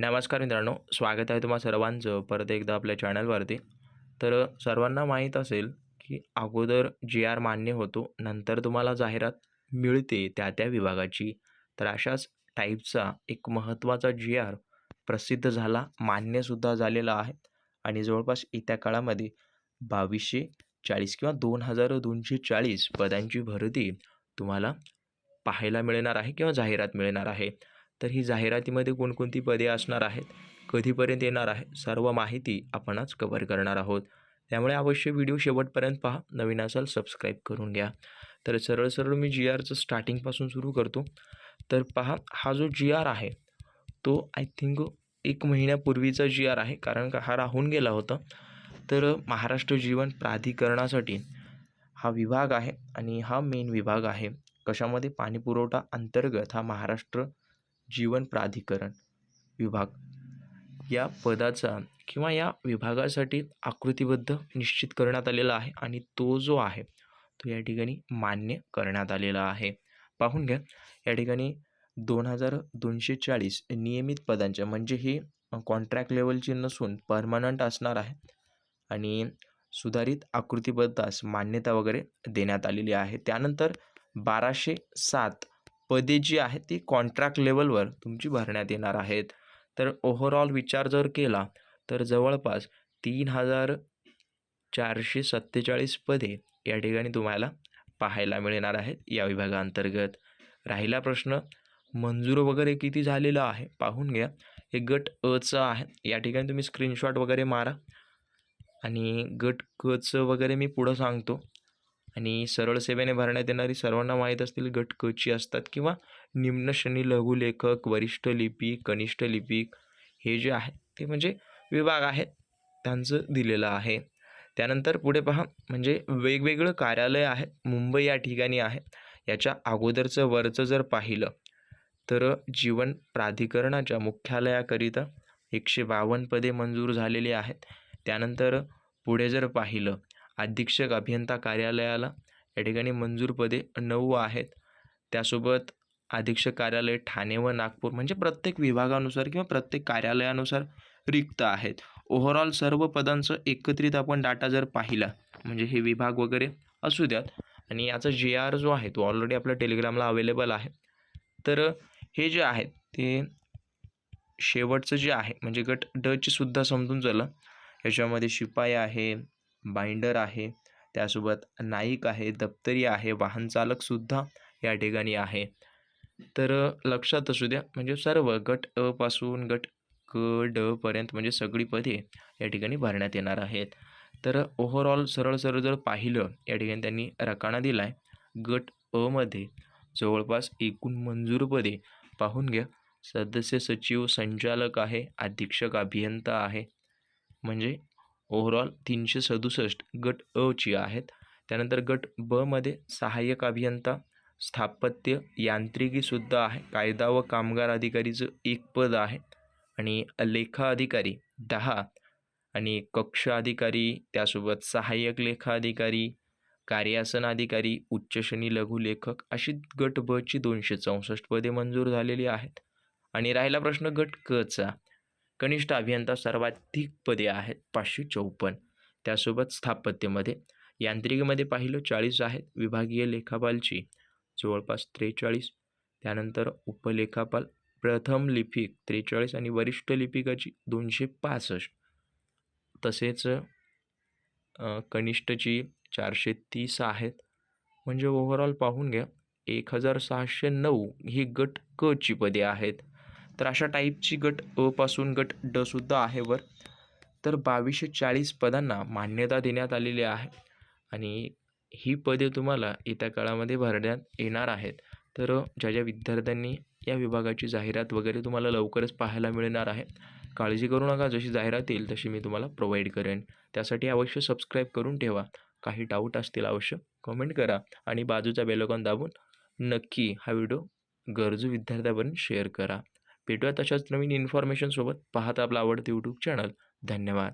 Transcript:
नमस्कार मित्रांनो स्वागत आहे तुम्हा सर्वांचं परत एकदा आपल्या चॅनलवरती. तर सर्वांना माहीत असेल की अगोदर जी आर मान्य होतो नंतर तुम्हाला जाहिरात मिळते त्या त्या विभागाची. तर अशाच टाईपचा एक महत्त्वाचा जी आर प्रसिद्ध झाला मान्यसुद्धा झालेला आहे. आणि जवळपास येत्या काळामध्ये बावीसशे चाळीस किंवा दोन हजार दोनशे चाळीस पदांची भरती तुम्हाला पाहायला मिळणार आहे किंवा जाहिरात मिळणार आहे. तर ही जाहिरातीमध्ये कोणकोणती पदे असणार आहेत कधीपर्यंत येणार आहे सर्व माहिती आपण आज कव्हर करणार आहोत. त्यामुळे अवश्य व्हिडिओ शेवटपर्यंत पहा नवीन असाल सबस्क्राईब करून घ्या. तर सरळ सरळ मी जी आरचं स्टार्टिंगपासून सुरू करतो. तर पहा हा जो जी आर आहे तो आय थिंक एक महिन्यापूर्वीचा जी आर आहे कारण का हा राहून गेला होता. तर महाराष्ट्र जीवन प्राधिकरणासाठी हा विभाग आहे आणि हा मेन विभाग आहे. कशामध्ये? पाणीपुरवठा अंतर्गत हा महाराष्ट्र जीवन प्राधिकरण विभाग. या पदाचा किंवा या विभागासाठी आकृतीबद्ध निश्चित करण्यात आलेला आहे आणि तो जो आहे तो या ठिकाणी मान्य करण्यात आलेला आहे. पाहून घ्या या ठिकाणी दोन हजार दोनशे चाळीस नियमित पदांच्या म्हणजे ही कॉन्ट्रॅक्ट लेवलची नसून परमनंट असणार आहे आणि सुधारित आकृतीबद्धास मान्यता वगैरे देण्यात आलेली आहे. त्यानंतर बाराशे सात पदे जी आहेत ती कॉन्ट्रॅक्ट लेवलवर तुमची भरण्यात येणार आहेत. तर ओव्हरऑल विचार जर केला तर जवळपास तीन हजार चारशे सत्तेचाळीस पदे या ठिकाणी तुम्हाला पाहायला मिळणार आहेत या विभागाअंतर्गत राहिला प्रश्न मंजूर वगैरे किती झालेलं आहे? पाहून घ्या. हे गट अचं आहे. या ठिकाणी तुम्ही स्क्रीनशॉट वगैरे मारा. आणि गट कचं वगैरे मी पुढं सांगतो. आणि सरळ सेवेने भरण्यात येणारी सर्वांना माहीत असतील गटकुची असतात किंवा निम्न श्रेणी लघुलेखक वरिष्ठ लिपिक कनिष्ठ लिपिक हे जे आहे ते म्हणजे विभाग आहेत त्यांचं दिलेलं आहे. त्यानंतर पुढे पहा म्हणजे वेगवेगळं कार्यालय आहे मुंबई या ठिकाणी आहे. याच्या अगोदरचं वरचं जर पाहिलं तर जीवन प्राधिकरणाच्या मुख्यालयाकरिता एकशे बावन्न पदे मंजूर झालेली आहेत. त्यानंतर पुढे जर पाहिलं अधीक्षक अभियंता कार्यालयाला. या ठिकाणी मंजूर पदे नऊ आहेत. त्यासोबत अधीक्षक कार्यालय ठाणे व नागपूर म्हणजे प्रत्येक विभागानुसार किंवा प्रत्येक कार्यालयानुसार रिक्त आहेत. ओव्हरऑल सर्व पदांचं एकत्रित आपण डाटा जर पाहिला म्हणजे हे विभाग वगैरे असू द्यात. आणि याचा जे आर जो आहे तो ऑलरेडी आपल्या टेलिग्रामला अवेलेबल आहे. तर हे जे आहेत ते शेवटचं जे आहे म्हणजे गट डची सुद्धा समजून झालं याच्यामध्ये शिपाई आहे बाइंडर आहे त्यासोबत नाईक आहे दप्तरी आहे वाहनचालकसुद्धा या ठिकाणी आहे. तर लक्षात असू द्या म्हणजे सर्व गट अ पासून गट क ड पर्यंत म्हणजे सगळी पदे या ठिकाणी भरण्यात येणार आहेत. तर ओव्हरऑल सरळ सरळ जर पाहिलं या ठिकाणी त्यांनी रकाना दिला आहे गट अमध्ये जवळपास एकूण मंजूर पदे पाहून घ्या. सदस्य सचिव संचालक आहे अधीक्षक अभियंता आहे. म्हणजे ओव्हरऑल तीनशे सदुसष्ट गट अची आहेत. त्यानंतर गट बमध्ये सहाय्यक अभियंता स्थापत्य यांत्रिकीसुद्धा आहे. कायदा व कामगार अधिकारीचं एक पद आहे. आणि लेखा अधिकारी दहा. आणि कक्ष अधिकारी त्यासोबत सहाय्यक लेखा अधिकारी कार्यासन अधिकारी उच्च श्रेणी लघुलेखक अशी गट बची दोनशे चौसष्ट पदे मंजूर झालेली आहेत. आणि राहिला प्रश्न गट कचा कनिष्ठ अभियंता सर्वाधिक पदे आहेत पाचशे चौपन्न. त्यासोबत स्थापत्यमध्ये यांत्रिकीमध्ये पाहिलं चाळीस आहेत विभागीय लेखापालची जवळपास त्रेचाळीस. त्यानंतर उपलेखापाल प्रथम लिपिक त्रेचाळीस आणि वरिष्ठ लिपिकाची दोनशे पासष्ट. तसेच कनिष्ठची चारशे तीस आहेत. म्हणजे ओव्हरऑल पाहून घ्या एक हजार सहाशे नऊ ही गट क ची पदे आहेत. तर अशा टाईपची गट अ पासून गट ड सुद्धा आहे वर. तर बावीसशे चाळीस पदांना मान्यता देण्यात आलेली आहे. आणि ही पदे तुम्हाला येत्या काळामध्ये भरण्यात येणार आहेत. तर ज्या ज्या विद्यार्थ्यांनी या विभागाची जाहिरात वगैरे तुम्हाला लवकरच पाहायला मिळणार आहे काळजी करू नका. जशी जाहिरात येईल तशी मी तुम्हाला प्रोव्हाइड करेन. त्यासाठी अवश्य सबस्क्राईब करून ठेवा. काही डाऊट असतील अवश्य कमेंट करा. आणि बाजूचा बेलकॉन दाबून नक्की हा व्हिडिओ गरजू विद्यार्थ्यापर्यंत शेअर करा. भेटूया तशाच नवीन इन्फॉर्मेशनसोबत पाहता आपला आवडतं यूट्यूब चॅनल धन्यवाद.